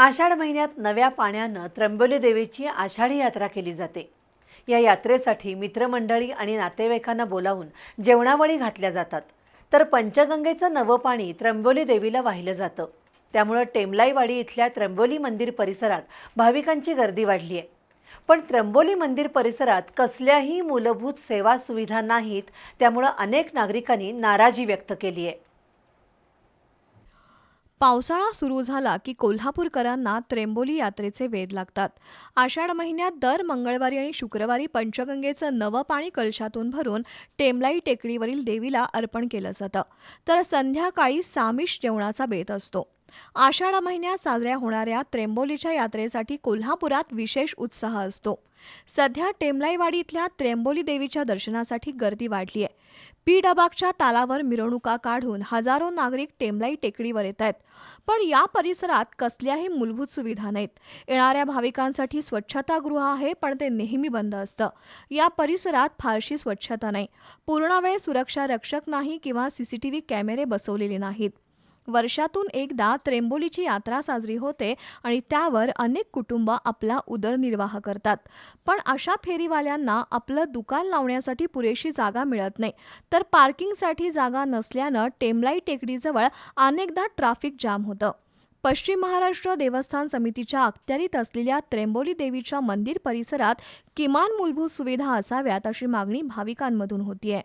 आषाढ महिन्यात नव्या पाण्यानं त्र्यंबोली देवीची आषाढी यात्रा केली जाते. या यात्रेसाठी मित्रमंडळी आणि नातेवाईकांना बोलावून जेवणावळी घातल्या जातात. तर पंचगंगेचं नवं पाणी त्र्यंबोली देवीला वाहिलं जातं. त्यामुळं टेमलाईवाडी इथल्या त्र्यंबोली मंदिर परिसरात भाविकांची गर्दी वाढली आहे. पण त्र्यंबोली मंदिर परिसरात कसल्याही मूलभूत सेवा सुविधा नाहीत त्यामुळं अनेक नागरिकांनी नाराजी व्यक्त केली आहे. पावसाळा सुरू झाला की कोल्हापूरकरांना त्रेंबोली यात्रेचे वेध लागतात. आषाढ महिन्यात दर मंगळवारी आणि शुक्रवारी पंचगंगेचं नवं पाणी कलशातून भरून टेमलाई टेकडीवरील देवीला अर्पण केलं जातं. तर संध्याकाळी सामिष जेवणाचा बेत असतो. आषाढ महिन्यात साजऱ्या होणाऱ्या त्र्यंबोलीच्या यात्रेसाठी कोल्हापुरात विशेष उत्साह असतो. सध्या टेमलाईवाडी इथल्या त्र्यंबोली देवीच्या दर्शनासाठी गर्दी वाढली आहे पी डबागच्या तालावर मिरवणुका काढून हजारो नागरिक टेमलाई टेकडीवर येत आहेत पण या परिसरात कसल्याही मूलभूत सुविधा नाहीत. येणाऱ्या भाविकांसाठी स्वच्छतागृह आहे पण ते नेहमी बंद असतं. या परिसरात फारशी स्वच्छता नाही. पूर्ण वेळ सुरक्षा रक्षक नाही किंवा सीसीटीव्ही कॅमेरे बसवलेले नाहीत. वर्षातून एकदा त्रेंबोलीची यात्रा साजरी होते आणि त्यावर अनेक कुटुंब आपला उदरनिर्वाह करतात. पण अशा फेरीवाल्यांना आपलं दुकान लावण्यासाठी पुरेशी जागा मिळत नाही. तर पार्किंगसाठी जागा नसल्यानं टेमलाई टेकडीजवळ अनेकदा ट्रॅफिक जाम होतं. पश्चिम महाराष्ट्र देवस्थान समितीच्या अखत्यारीत असलेल्या त्रेंबोली देवीच्या मंदिर परिसरात किमान मूलभूत सुविधा असाव्यात अशी मागणी भाविकांमधून होतीये.